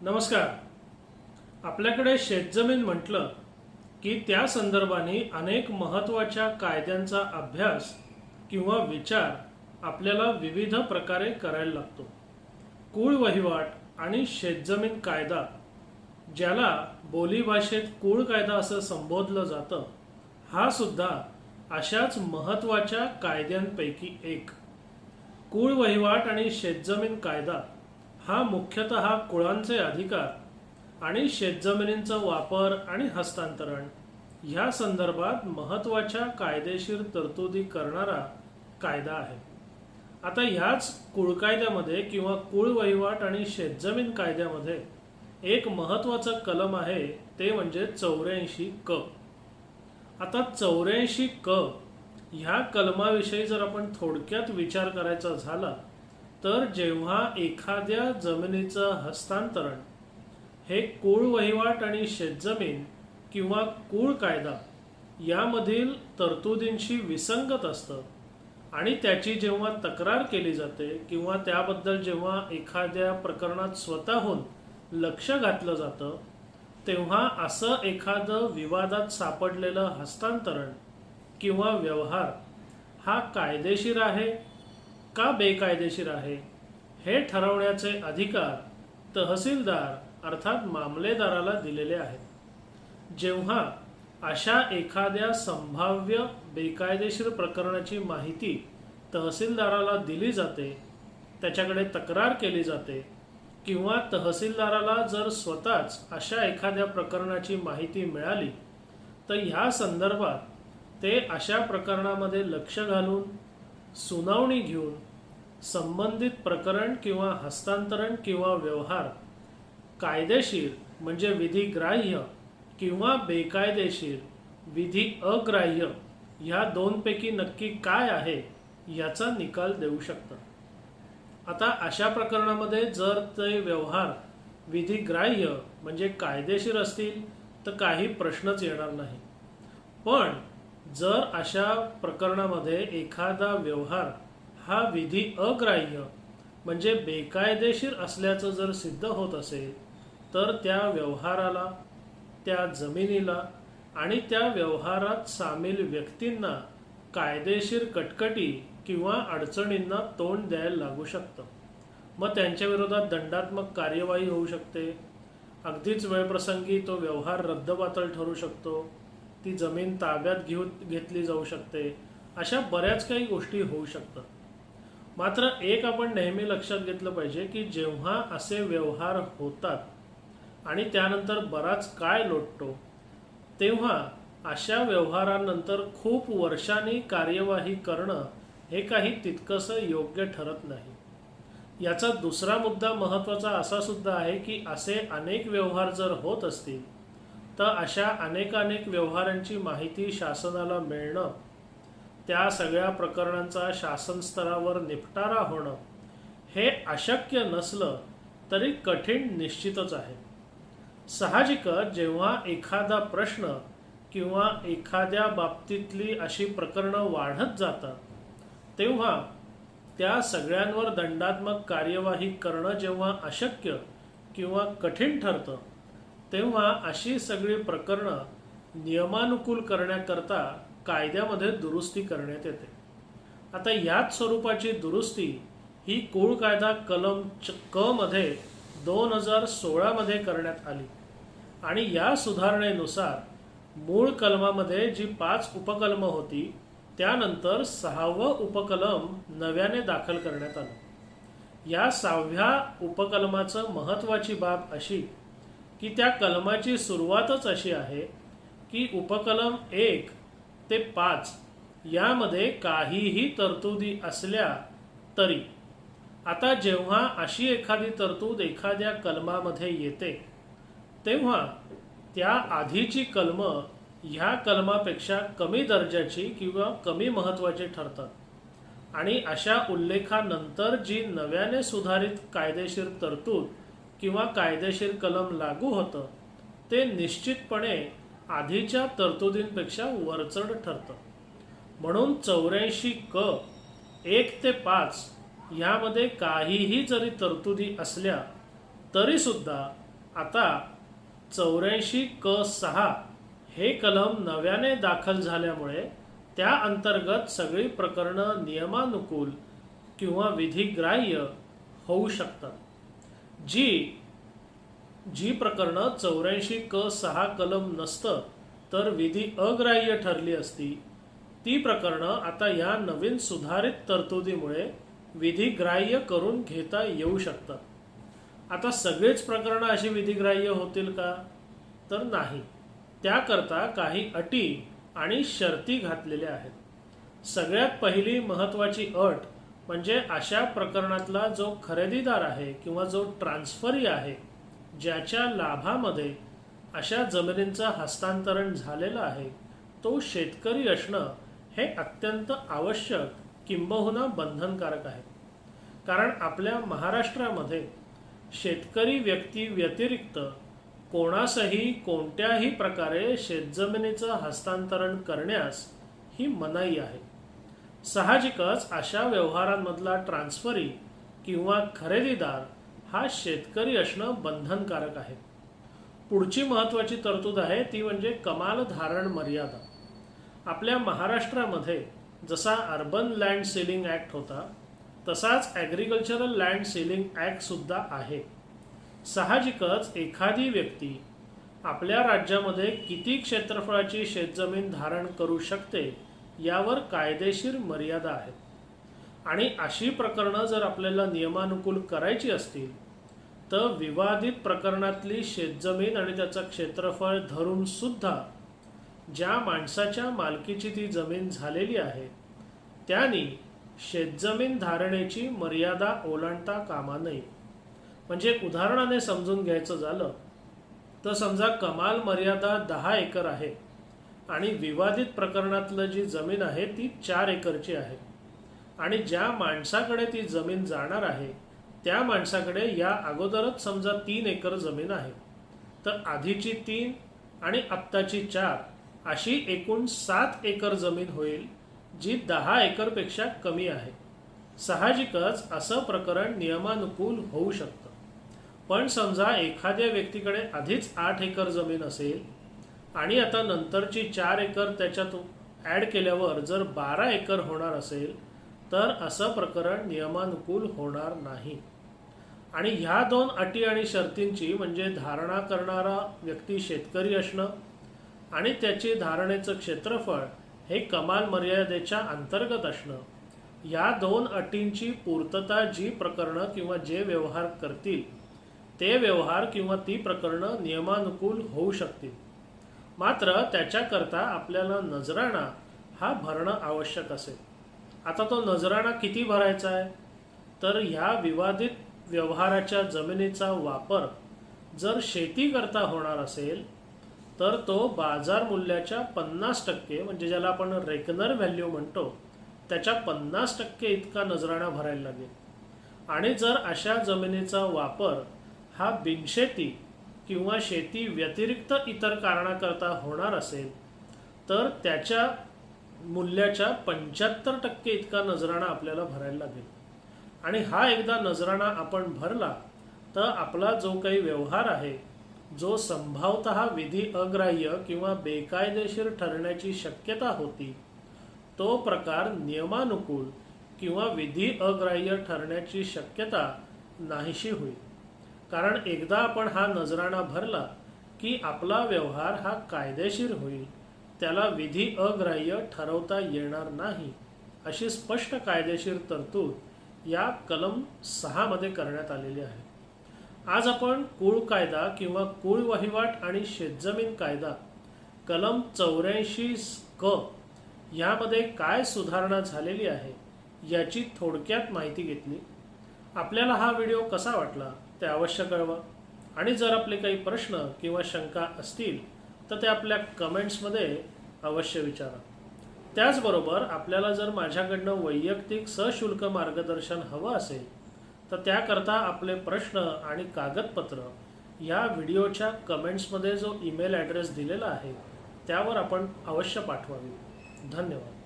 नमस्कार. आपल्याकडे शेतजमीन म्हटलं की त्या संदर्भाने अनेक महत्त्वाच्या कायद्यांचा अभ्यास किंवा विचार आपल्याला विविध प्रकारे करायला लागतो. कुळ वहिवाट आणि शेतजमीन कायदा ज्याला बोलीभाषेत कुळ कायदा असं संबोधलं जातं हा सुद्धा अशाच महत्त्वाच्या कायद्यांपैकी एक. कुळ वहिवाट आणि शेतजमीन कायदा हा मुख्यतः कुळांचे अधिकार आणि शेतजमिनींचा वापर आणि हस्तांतरण. ह्या संदर्भात महत्त्वाच्या कायदेशीर तरतुदी करणारा कायदा आहे. आता ह्याच कुळ कायद्यामध्ये किंवा कुळ वहिवाट आणि शेतजमीन कायद्यामध्ये एक महत्त्वाचं कलम आहे ते म्हणजे चौऱ्याऐंशी क. आता चौऱ्याऐंशी क ह्या कलमाविषयी जर आपण थोडक्यात विचार करायचा झाला तर जेव्हा एखाद्या जमिनीचं हस्तांतरण हे कुळ वहिवाट आणि शेतजमीन किंवा कुळ कायदा यामधील तरतुदींशी विसंगत असतं आणि त्याची जेव्हा तक्रार केली जाते किंवा त्याबद्दल जेव्हा एखाद्या प्रकरणात स्वतःहून लक्ष घातलं जातं तेव्हा असं एखादं विवादात सापडलेलं हस्तांतरण किंवा व्यवहार हा कायदेशीर आहे का बेकायदेशीर आहे? हे ठरवण्याचे अधिकार तहसीलदार अर्थात मामलेदाराला दिलेले आहेत. जेव्हा अशा एखाद्या संभाव्य बेकायदेशीर प्रकरणाची माहिती तहसीलदाराला दिली जाते त्याच्याकडे तक्रार केली जाते किंवा तहसीलदाराला जर स्वतःच अशा एखाद्या प्रकरणाची माहिती मिळाली तर ह्या संदर्भात ते अशा प्रकरणामध्ये लक्ष घालून सुनावणी घेऊन संबंधित प्रकरण किंवा हस्तांतरण किंवा व्यवहार कायदेशीर म्हणजे विधिग्राह्य किंवा बेकायदेशीर विधी अग्राह्य ह्या दोनपैकी नक्की काय आहे याचा निकाल देऊ शकतात. आता अशा प्रकरणामध्ये जर ते व्यवहार विधिग्राह्य म्हणजे कायदेशीर असतील तर काही प्रश्नच येणार नाही. पण जर अशा प्रकरणामध्ये एखादा व्यवहार हा विधी अग्राह्य म्हणजे बेकायदेशीर असल्याचं जर सिद्ध होत असेल तर त्या व्यवहाराला त्या जमिनीला आणि त्या व्यवहारात सामील व्यक्तींना कायदेशीर कटकटी किंवा अडचणींना तोंड द्यायला लागू शकतं. मग त्यांच्या विरोधात दंडात्मक कार्यवाही होऊ शकते. अगदीच वेळप्रसंगी तो व्यवहार रद्दबातल ठरू शकतो. ती जमीन ताब्यात घेऊन घेतली जाऊ शकते. अशा बऱ्याच काही गोष्टी होऊ शकतात. मात्र एक आपण नेहमी लक्षात घेतलं पाहिजे की जेव्हा असे व्यवहार होतात आणि त्यानंतर बराच काय लोटतो तेव्हा अशा व्यवहारानंतर खूप वर्षांनी कार्यवाही करणं हे काही तितकंसं योग्य ठरत नाही. याचा दुसरा मुद्दा महत्त्वाचा असा सुद्धा आहे की असे अनेक व्यवहार जर होत असतील तर अशा अनेकानेक व्यवहारांची माहिती शासनाला मिळणं त्या सगळ्या प्रकरणांचा शासन स्तरावर निपटारा होणं हे अशक्य नसलं तरी कठीण निश्चितच आहे. साहजिकच जेव्हा एखादा प्रश्न किंवा एखाद्या बाबतीतली अशी प्रकरणं वाढत जातात तेव्हा त्या सगळ्यांवर दंडात्मक कार्यवाही करणं जेव्हा अशक्य किंवा कठीण ठरतं तेव्हा अशी सगळी प्रकरणं नियमानुकूल करण्याकरता कायद्यामध्ये दुरुस्ती करण्यात येते. आता याच स्वरूपाची दुरुस्ती ही कुळ कायदा कलम च क मध्ये दोन हजार सोळामध्ये करण्यात आली. आणि या सुधारणेनुसार मूळ कलमामध्ये जी पाच उपकलम होती त्यानंतर सहावं उपकलम नव्याने दाखल करण्यात आलं. या सहाव्या उपकलमाचं महत्त्वाची बाब अशी की त्या कलमाची सुरुवातच अशी आहे की उपकलम एक ते पाच यामध्ये काहीही तरतुदी असल्या तरी. आता जेव्हा अशी एखादी तरतूद एखाद्या कलमामध्ये येते तेव्हा त्या आधीची कलमं ह्या कलमापेक्षा कमी दर्जाची किंवा कमी महत्त्वाची ठरतात. आणि अशा उल्लेखानंतर जी नव्याने सुधारित कायदेशीर तरतूद किंवा कायदेशीर कलम लागू होतं ते निश्चितपणे आधीच्या तरतुदींपेक्षा वरचढ ठरतं. म्हणून चौऱ्याऐंशी क एक ते पाच यामध्ये काहीही जरी तरतुदी असल्या तरीसुद्धा आता चौऱ्याऐंशी क सहा हे कलम नव्याने दाखल झाल्यामुळे त्या अंतर्गत सगळी प्रकरणं नियमानुकूल किंवा विधिग्राह्य होऊ शकतात. जी जी प्रकरणं चौऱ्याऐंशी क सहा कलम नसतं तर विधी अग्राह्य ठरली असती. ती प्रकरणं आता या नवीन सुधारित तरतुदीमुळे विधिग्राह्य करून घेता येऊ शकतात. आता सगळीच प्रकरणं अशी विधिग्राह्य होतील का? तर नाही. त्याकरता काही अटी आणि शर्ती घातलेल्या आहेत. सगळ्यात पहिली महत्त्वाची अट म्हणजे अशा प्रकरणातला जो खरेदीदार आहे किंवा जो ट्रान्सफरी आहे ज्याच्या लाभामध्ये अशा जमिनींचं हस्तांतरण झालेलं आहे तो शेतकरी असणं हे अत्यंत आवश्यक किंबहुना बंधनकारक आहे. कारण आपल्या महाराष्ट्रामध्ये शेतकरी व्यक्ती व्यतिरिक्त कोणासही कोणत्याही प्रकारे शेतजमिनीचं हस्तांतरण करण्यास ही मनाई आहे. साहजिकच अशा व्यवहारांमधला ट्रान्सफरी किंवा खरेदीदार हा शेतकरी असणं बंधनकारक आहे. पुढची महत्त्वाची तरतूद आहे ती म्हणजे कमाल धारण मर्यादा. आपल्या महाराष्ट्रामध्ये जसा अर्बन लँड सेलिंग ॲक्ट होता तसाच ॲग्रिकल्चरल लँड सेलिंग ॲक्टसुद्धा आहे. साहजिकच एखादी व्यक्ती आपल्या राज्यामध्ये किती क्षेत्रफळाची शेतजमीन धारण करू शकते यावर कायदेशीर मर्यादा आहेत. आणि अशी प्रकरणं जर आपल्याला नियमानुकूल करायची असतील तर विवादित प्रकरणातली शेतजमीन आणि त्याचं क्षेत्रफळ धरून सुद्धा ज्या माणसाच्या मालकीची ती जमीन झालेली आहे त्यानी शेतजमीन धारणेची मर्यादा ओलांडता कामा नये. म्हणजे उदाहरणाने समजून घ्यायचं झालं तर समजा कमाल मर्यादा दहा एकर आहे. आणि विवादित प्रकरणातलं जी जमीन आहे ती चार एकरची आहे. आणि ज्या माणसाकडे ती जमीन जाणार आहे त्या माणसाकडे या अगोदरच समजा तीन एकर जमीन आहे. तर आधीची तीन आणि आत्ताची चार अशी एकूण सात एकर जमीन होईल जी दहा एकरपेक्षा कमी आहे. साहजिकच असं प्रकरण नियमानुकूल होऊ शकतं. पण समजा एखाद्या व्यक्तीकडे आधीच आठ एकर जमीन असेल आणि आता नंतरची चार एकर त्याच्यात ॲड केल्यावर जर बारा एकर होणार असेल तर असं प्रकरण नियमानुकूल होणार नाही. आणि ह्या दोन अटी आणि शर्तींची म्हणजे धारणा करणारा व्यक्ती शेतकरी असणं आणि त्याची धारणेचं क्षेत्रफळ हे कमाल मर्यादेच्या अंतर्गत असणं या दोन अटींची पूर्तता जी प्रकरणं किंवा जे व्यवहार करतील ते व्यवहार किंवा ती प्रकरणं नियमानुकूल होऊ शकतील. मात्र त्याच्याकरता आपल्याला नजराणा हा भरणं आवश्यक असेल. आता तो नजराणा किती भरायचा आहे? तर ह्या विवादित व्यवहाराच्या जमिनीचा वापर जर शेतीकरता होणार असेल तर तो बाजार मूल्याच्या पन्नास टक्के म्हणजे ज्याला आपण रेकनर व्हॅल्यू म्हणतो त्याच्या पन्नास टक्के इतका नजराणा भरायला लागेल. आणि जर अशा जमिनीचा वापर हा बिनशेती किंवा शेती व्यतिरिक्त इतर कारणाकरता होणार असेल तर त्याच्या मूल्याच्या पंच्याहत्तर टक्के इतका नजराणा आपल्याला भरायला लागेल. आणि हा एकदा नजराणा आपण भरला तर आपला जो काही व्यवहार आहे जो संभावत विधी अग्राह्य किंवा बेकायदेशीर ठरण्याची शक्यता होती तो प्रकार नियमानुकूल किंवा विधी अग्राह्य ठरण्याची शक्यता नाहीशी होईल. कारण एकदा आपण हा नजराणा भरला की आपला व्यवहार हा कायदेशीर होईल. त्याला विधी अग्राह्य ठरवता येणार नाही अशी स्पष्ट कायदेशीर तरतूद या कलम सहामध्ये करण्यात आलेली आहे. आज आपण कुळ कायदा किंवा कुळ वहिवाट आणि शेतजमीन कायदा कलम चौऱ्याऐंशी क यामध्ये काय सुधारणा झालेली आहे याची थोडक्यात माहिती घेतली. आपल्याला हा व्हिडिओ कसा वाटला? ते अवश्य कळवा. आणि जर आपले काही प्रश्न किंवा शंका असतील तर ते आपल्या कमेंट्समध्ये अवश्य विचारा. त्याचबरोबर आपल्याला जर माझ्याकडनं वैयक्तिक सशुल्क मार्गदर्शन हवं असेल तर त्याकरता आपले प्रश्न आणि कागदपत्र ह्या व्हिडिओच्या कमेंट्समध्ये जो ईमेल ॲड्रेस दिलेला आहे त्यावर आपण अवश्य पाठवावी. धन्यवाद.